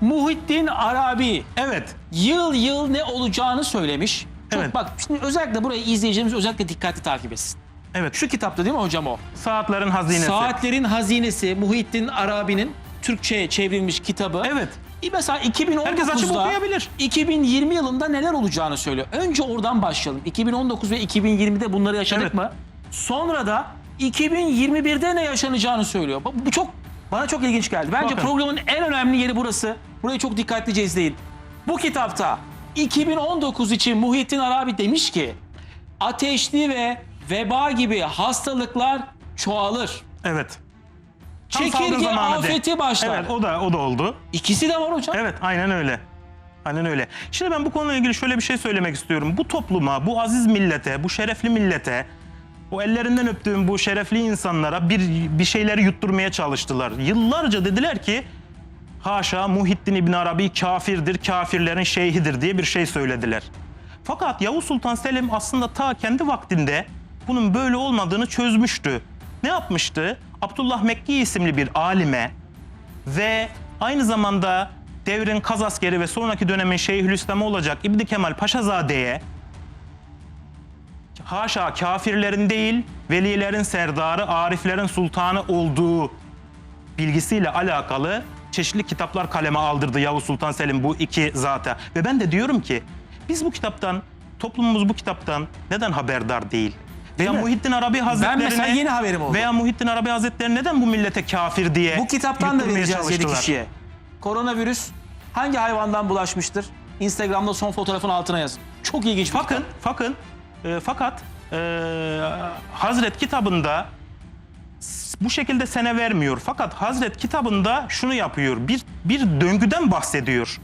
Muhittin Arabi Evet. yıl yıl ne olacağını söylemiş. Çok Evet. bak şimdi özellikle burayı izleyicilerimiz özellikle dikkatli takip etsin. Evet. Şu kitapta değil mi hocam o? Saatlerin hazinesi. Saatlerin Hazinesi Muhittin Arabi'nin Türkçe'ye çevrilmiş kitabı. Evet. E Mesela 2019'da Herkes açıp okuyabilir. 2020 yılında neler olacağını söylüyor. Önce oradan başlayalım. 2019 ve 2020'de bunları yaşadık Evet. mı? Sonra da 2021'de ne yaşanacağını söylüyor. Bu bu çok bana çok ilginç geldi. Bence Bakın. programın en önemli yeri burası. Burayı çok dikkatlice izleyin. Bu kitapta 2019 için Muhittin Arabi demiş ki ateşli ve veba gibi hastalıklar çoğalır. Evet. Tam Çekirge zamanı de. afeti başlar. Evet o da o da oldu. İkisi de var hocam. Evet aynen öyle. Aynen öyle. Şimdi ben bu konuyla ilgili şöyle bir şey söylemek istiyorum. Bu topluma, bu aziz millete, bu şerefli millete, bu ellerinden öptüğüm bu şerefli insanlara bir bir şeyleri yutturmaya çalıştılar. Yıllarca dediler ki haşa Muhittin İbn Arabi kafirdir, kafirlerin şeyhidir diye bir şey söylediler. Fakat Yavuz Sultan Selim aslında ta kendi vaktinde bunun böyle olmadığını çözmüştü. Ne yapmıştı? Abdullah Mekki isimli bir alime ve aynı zamanda devrin kaz askeri ve sonraki dönemin Şeyhülislam'ı olacak İbni Kemal Paşazade'ye haşa kafirlerin değil velilerin serdarı, ariflerin sultanı olduğu bilgisiyle alakalı çeşitli kitaplar kaleme aldırdı Yavuz Sultan Selim bu iki zata. Ve ben de diyorum ki biz bu kitaptan, toplumumuz bu kitaptan neden haberdar değil? Veya mi? Muhittin Arabi Hazretlerine... mesela yeni haberim oldu. Veya Muhittin Arabi Hazretleri neden bu millete kafir diye Bu kitaptan da yutturmaya vereceğiz 7 çalıştılar? kişiye. Koronavirüs hangi hayvandan bulaşmıştır? Instagram'da son fotoğrafın altına yazın. Çok ilginç bir Fakın, fakın, e, fakat e, Hazret kitabında bu şekilde sene vermiyor. Fakat Hazret kitabında şunu yapıyor. Bir bir döngüden bahsediyor.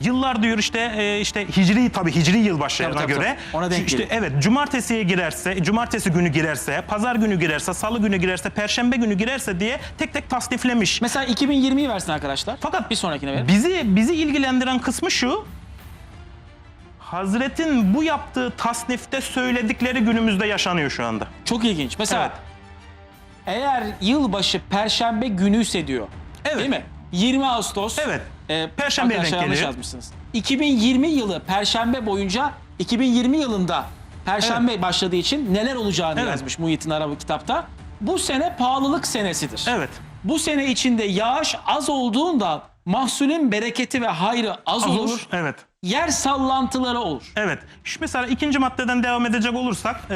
Yıllar diyor işte e, işte hicri tabi hicri yılbaşlarına Tabii, tabii, göre. tabii. Ona denk işte evet cumartesiye girerse, cumartesi günü girerse, pazar günü girerse, salı günü girerse, perşembe günü girerse diye tek tek tasniflemiş. Mesela 2020'yi versin arkadaşlar. Fakat bir sonrakine verin. Bizi bizi ilgilendiren kısmı şu. Hazret'in bu yaptığı tasnifte söyledikleri günümüzde yaşanıyor şu anda. Çok ilginç. Mesela Evet. Eğer yılbaşı perşembe günüyse diyor. Evet. Değil mi? 20 Ağustos. Evet. E, arkadaşlar denk yanlış geliyor. yazmışsınız. 2020 yılı perşembe boyunca 2020 yılında perşembe başladığı için neler olacağını Evet. yazmış Muhittin Arabi kitapta. Bu sene pahalılık senesidir. Evet. Bu sene içinde yağış az olduğundan mahsulün bereketi ve hayrı az, Az olur. olur. Evet. Yer sallantıları olur. Evet. Şu mesela ikinci maddeden devam edecek olursak e,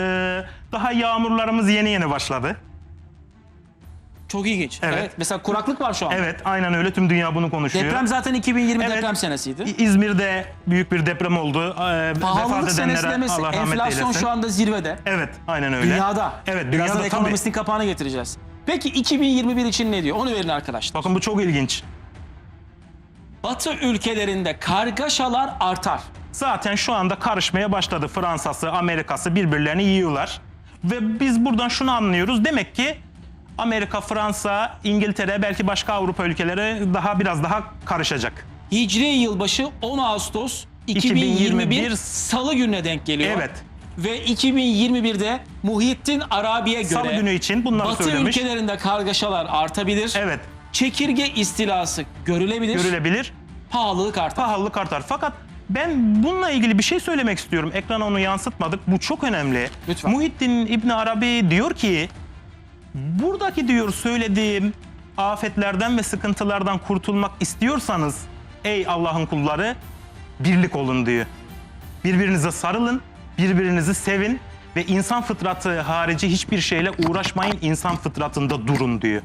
daha yağmurlarımız yeni yeni başladı. Çok ilginç. Evet. Mesela kuraklık var şu an. Evet aynen öyle tüm dünya bunu konuşuyor. Deprem zaten 2020 Evet. deprem senesiydi. İzmir'de büyük bir deprem oldu. E, Pahalılık senesi demesi. Allah Enflasyon eylesin. şu anda zirvede. Evet aynen öyle. Dünyada. Evet Birazdan dünyada tabii. ekonomistin kapağını getireceğiz. Peki 2021 için ne diyor? Onu verin arkadaşlar. Bakın bu çok ilginç. Batı ülkelerinde kargaşalar artar. Zaten şu anda karışmaya başladı. Fransa'sı, Amerika'sı birbirlerini yiyorlar. Ve biz buradan şunu anlıyoruz. Demek ki Amerika, Fransa, İngiltere, belki başka Avrupa ülkeleri daha biraz daha karışacak. Hicri yılbaşı 10 Ağustos 2021, 2021 Salı gününe denk geliyor. Evet. Ve 2021'de Muhittin Arabi'ye göre Salı günü için bunları Batı söylemiş. ülkelerinde kargaşalar artabilir. Evet, Çekirge istilası görülebilir. görülebilir. pahalılık artar. Pahalılık artar. Fakat ben bununla ilgili bir şey söylemek istiyorum. Ekrana onu yansıtmadık. Bu çok önemli. Lütfen. Muhittin İbni Arabi diyor ki buradaki diyor söylediğim afetlerden ve sıkıntılardan kurtulmak istiyorsanız ey Allah'ın kulları birlik olun diyor. Birbirinize sarılın, birbirinizi sevin ve insan fıtratı harici hiçbir şeyle uğraşmayın. insan fıtratında durun diyor.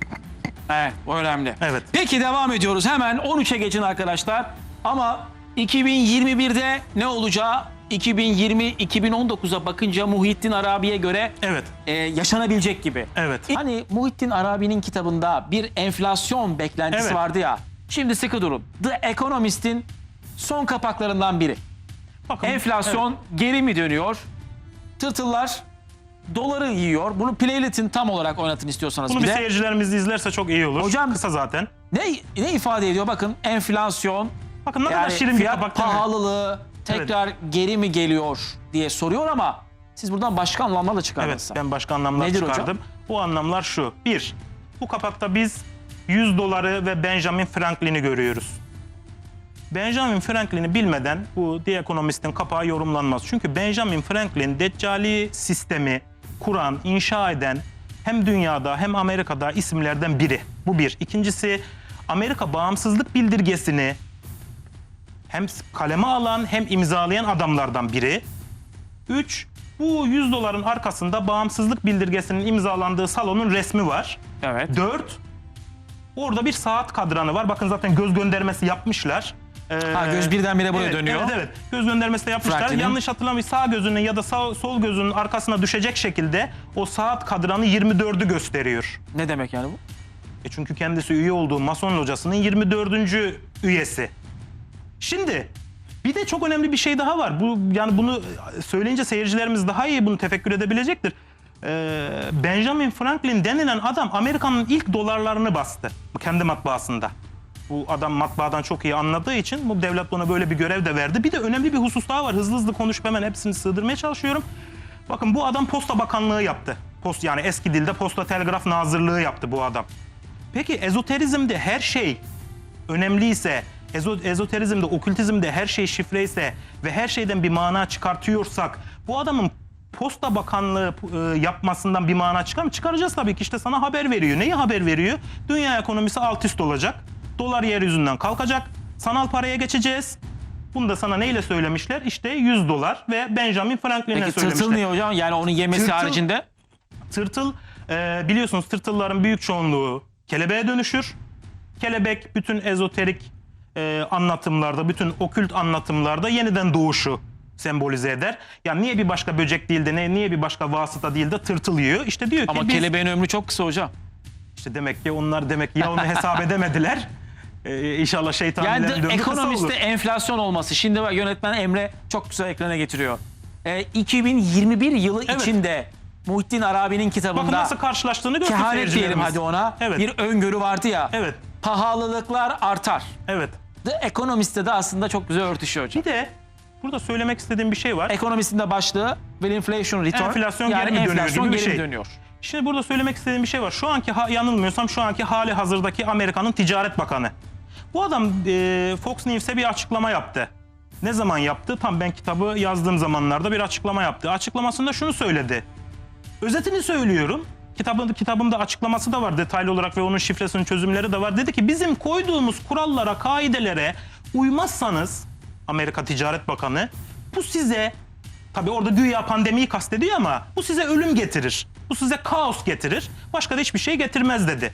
Evet, o önemli. Evet. Peki devam ediyoruz. Hemen 13'e geçin arkadaşlar. Ama 2021'de ne olacağı 2020-2019'a bakınca Muhittin Arabi'ye göre Evet. e, yaşanabilecek gibi. Evet. Hani Muhittin Arabi'nin kitabında bir enflasyon beklentisi Evet. vardı ya. Şimdi sıkı durun. The Economist'in son kapaklarından biri. Bakın, Enflasyon geri mi dönüyor? Tırtıllar doları yiyor. Bunu Playlet'in tam olarak oynatın istiyorsanız Bunu bir bir de. seyircilerimiz izlerse çok iyi olur. Hocam- Kısa zaten. Ne, ne ifade ediyor? Bakın enflasyon, Bakın ne kadar yani şirin bir fiyat kapak değil mi? pahalılığı tekrar geri mi geliyor diye soruyor ama siz buradan başka anlamlar da çıkardınız. Evet ben başka anlamlar Nedir hocam? çıkardım. Bu anlamlar şu. Bir, bu kapakta biz 100 doları ve Benjamin Franklin'i görüyoruz. Benjamin Franklin'i bilmeden bu The Economist'in kapağı yorumlanmaz. Çünkü Benjamin Franklin Deccali sistemi kuran, inşa eden hem dünyada hem Amerika'da isimlerden biri. Bu bir. İkincisi Amerika bağımsızlık bildirgesini hem kaleme alan hem imzalayan adamlardan biri. Üç, bu 100 doların arkasında bağımsızlık bildirgesinin imzalandığı salonun resmi var. Evet. Dört, orada bir saat kadranı var. Bakın zaten göz göndermesi yapmışlar. Ee, Ha, göz birdenbire buraya evet, dönüyor. Evet evet. Göz göndermesi de yapmışlar. Franklin'in. Yanlış hatırlamıyorum sağ gözünün ya da sağ, sol gözünün arkasına düşecek şekilde o saat kadranı 24'ü gösteriyor. Ne demek yani bu? E çünkü kendisi üye olduğu Mason locasının 24. üyesi. Şimdi bir de çok önemli bir şey daha var. Bu yani bunu söyleyince seyircilerimiz daha iyi bunu tefekkür edebilecektir. Ee, Benjamin Franklin denilen adam Amerika'nın ilk dolarlarını bastı kendi matbaasında. Bu adam matbaadan çok iyi anladığı için bu devlet buna böyle bir görev de verdi. Bir de önemli bir husus daha var. Hızlı hızlı konuşup hemen hepsini sığdırmaya çalışıyorum. Bakın bu adam posta bakanlığı yaptı. Post yani eski dilde posta telgraf nazırlığı yaptı bu adam. Peki ezoterizmde her şey önemliyse, ezo, ezoterizmde, okültizmde her şey şifreyse ve her şeyden bir mana çıkartıyorsak bu adamın Posta Bakanlığı e, yapmasından bir mana çıkar mı? Çıkaracağız tabii ki. İşte sana haber veriyor. Neyi haber veriyor? Dünya ekonomisi alt üst olacak. Dolar yeryüzünden kalkacak. Sanal paraya geçeceğiz. Bunu da sana neyle söylemişler? İşte 100 dolar ve Benjamin Franklin'e Peki söylemişler. tırtıl niye hocam? Yani onun yemesi Tırtıl- haricinde Tırtıl e, biliyorsunuz tırtılların büyük çoğunluğu kelebeğe dönüşür. Kelebek bütün ezoterik e, anlatımlarda, bütün okült anlatımlarda yeniden doğuşu sembolize eder. Yani niye bir başka böcek değil de ne, niye bir başka vasıta değil de tırtıl yiyor? İşte diyor ki ama biz, kelebeğin ömrü çok kısa hocam. işte demek ki onlar demek ki ya onu hesap edemediler. E, inşallah şeytan Yani de ekonomiste enflasyon olması. Şimdi bak yönetmen Emre çok güzel ekrana getiriyor. Ee, 2021 yılı Evet. içinde Muhittin Arabi'nin Bakın kitabında nasıl karşılaştığını görsün kehanet diyelim seyircilerimiz. hadi ona. Evet. Bir öngörü vardı ya. Evet, Pahalılıklar artar. evet. The Economist'te de aslında çok güzel örtüşüyor hocam. Bir de burada söylemek istediğim bir şey var. Ekonomistin de başlığı will inflation return. Enflasyon yani geri mi dönüyor enflasyon gibi bir geri şey. dönüyor. Şimdi burada söylemek istediğim bir şey var. Şu anki ha- yanılmıyorsam şu anki hali hazırdaki Amerika'nın Ticaret Bakanı. Bu adam e, Fox News'e bir açıklama yaptı. Ne zaman yaptı? Tam ben kitabı yazdığım zamanlarda bir açıklama yaptı. Açıklamasında şunu söyledi. Özetini söylüyorum. Kitabın, kitabımda açıklaması da var detaylı olarak ve onun şifresinin çözümleri de var. Dedi ki bizim koyduğumuz kurallara, kaidelere uymazsanız Amerika Ticaret Bakanı bu size tabii orada güya pandemiyi kastediyor ama bu size ölüm getirir. Bu size kaos getirir. Başka da hiçbir şey getirmez dedi.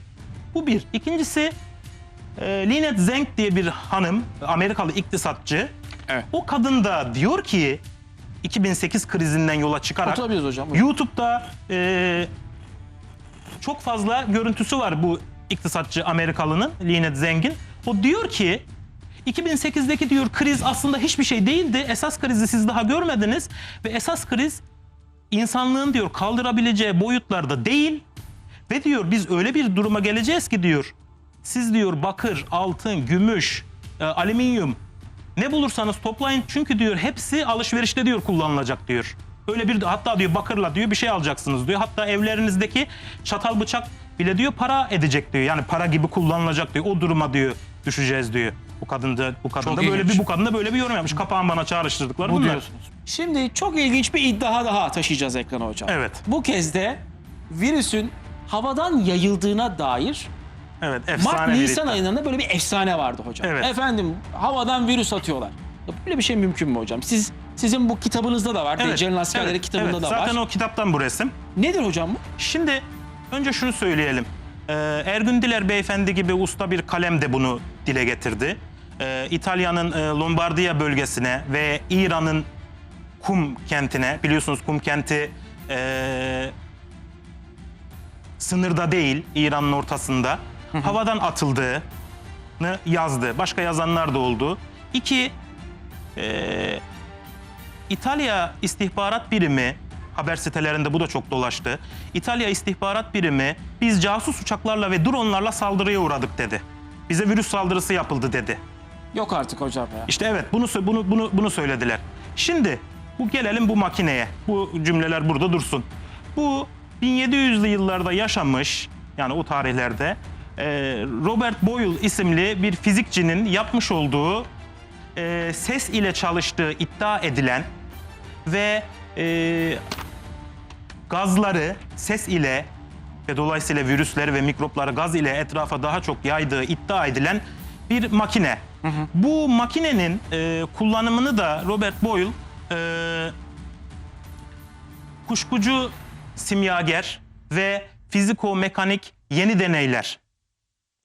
Bu bir. İkincisi e, Lynette Zeng diye bir hanım, Amerikalı iktisatçı. Evet. O kadın da diyor ki 2008 krizinden yola çıkarak Oturabiliriz hocam. YouTube'da e, çok fazla görüntüsü var bu iktisatçı Amerikalının Lynette Zengin. O diyor ki 2008'deki diyor kriz aslında hiçbir şey değildi. Esas krizi siz daha görmediniz ve esas kriz insanlığın diyor kaldırabileceği boyutlarda değil ve diyor biz öyle bir duruma geleceğiz ki diyor siz diyor bakır, altın, gümüş, e, alüminyum ne bulursanız toplayın çünkü diyor hepsi alışverişte diyor kullanılacak diyor. Öyle bir hatta diyor bakırla diyor bir şey alacaksınız diyor. Hatta evlerinizdeki çatal bıçak bile diyor para edecek diyor. Yani para gibi kullanılacak diyor. O duruma diyor düşeceğiz diyor. Bu kadın da bu kadın Çok da böyle ilginç. bir bu kadın da böyle bir yorum yapmış. Kapağın bana çağrıştırdıkları Bu bunlar. diyorsunuz. Şimdi çok ilginç bir iddia daha taşıyacağız ekrana hocam. Evet. Bu kez de virüsün havadan yayıldığına dair Evet, efsane Mart bir Nisan iddia. aylarında böyle bir efsane vardı hocam. Evet. Efendim havadan virüs atıyorlar. Böyle bir şey mümkün mü hocam? Siz sizin bu kitabınızda da var. Deccal'in askerleri evet, kitabında evet. da Zaten var. o kitaptan bu resim. Nedir hocam bu? Şimdi önce şunu söyleyelim. Ee, Ergün Diler beyefendi gibi usta bir kalem de bunu dile getirdi. Ee, İtalya'nın e, Lombardiya bölgesine ve İran'ın Kum kentine, biliyorsunuz Kum kenti e, sınırda değil, İran'ın ortasında. Havadan atıldığını yazdı. Başka yazanlar da oldu. İki, e, İtalya istihbarat birimi haber sitelerinde bu da çok dolaştı. İtalya istihbarat birimi biz casus uçaklarla ve dronlarla saldırıya uğradık dedi. Bize virüs saldırısı yapıldı dedi. Yok artık hocam ya. İşte evet bunu bunu bunu bunu söylediler. Şimdi bu gelelim bu makineye. Bu cümleler burada dursun. Bu 1700'lü yıllarda yaşamış yani o tarihlerde e, Robert Boyle isimli bir fizikçinin yapmış olduğu e, ses ile çalıştığı iddia edilen ve e, gazları ses ile ve dolayısıyla virüsleri ve mikropları gaz ile etrafa daha çok yaydığı iddia edilen bir makine. Bu makinenin e, kullanımını da Robert Boyle e, Kuşkucu Simyager ve Fiziko-Mekanik Yeni Deneyler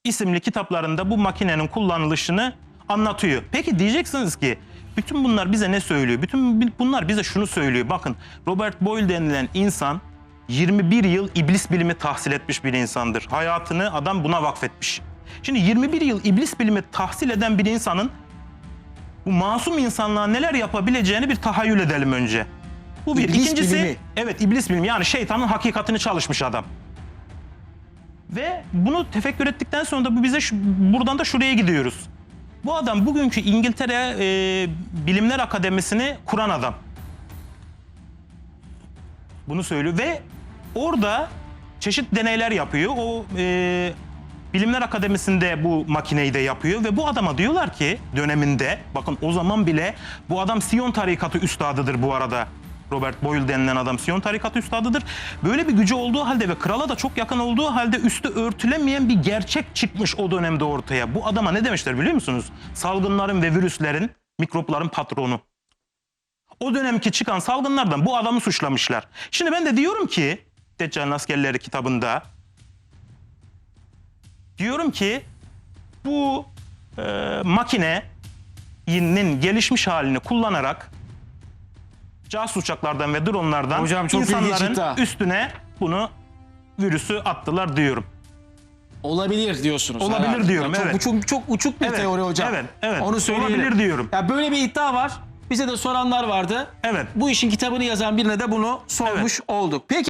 isimli kitaplarında bu makinenin kullanılışını anlatıyor. Peki diyeceksiniz ki bütün bunlar bize ne söylüyor? Bütün bunlar bize şunu söylüyor. Bakın Robert Boyle denilen insan 21 yıl iblis bilimi tahsil etmiş bir insandır. Hayatını adam buna vakfetmiş. Şimdi 21 yıl iblis bilimi tahsil eden bir insanın bu masum insanlığa neler yapabileceğini bir tahayyül edelim önce. Bu bir. İblis İkincisi, bilimi. evet iblis bilimi yani şeytanın hakikatini çalışmış adam. Ve bunu tefekkür ettikten sonra da bu bize şu- buradan da şuraya gidiyoruz. Bu adam bugünkü İngiltere e, Bilimler Akademisi'ni kuran adam. Bunu söylüyor ve orada çeşitli deneyler yapıyor. O e, Bilimler Akademisi'nde bu makineyi de yapıyor ve bu adama diyorlar ki döneminde bakın o zaman bile bu adam Siyon tarikatı üstadıdır bu arada. Robert Boyle denilen adam Siyon tarikatı üstadıdır. Böyle bir gücü olduğu halde ve krala da çok yakın olduğu halde üstü örtülemeyen bir gerçek çıkmış o dönemde ortaya. Bu adama ne demişler biliyor musunuz? Salgınların ve virüslerin, mikropların patronu. O dönemki çıkan salgınlardan bu adamı suçlamışlar. Şimdi ben de diyorum ki Deccal'in askerleri kitabında diyorum ki bu e, makinenin gelişmiş halini kullanarak casus uçaklardan ve dronlardan Hocam çok ilginç insanların iddia. üstüne bunu virüsü attılar diyorum. Olabilir diyorsunuz. Olabilir herhalde. diyorum, çok evet. Uçuk, çok uçuk bir Evet, teori hocam. evet, evet. Onu söyleyelim. Olabilir diyorum. Ya böyle bir iddia var. Bize de soranlar vardı. Evet. Bu işin kitabını yazan birine de bunu sormuş olduk. Peki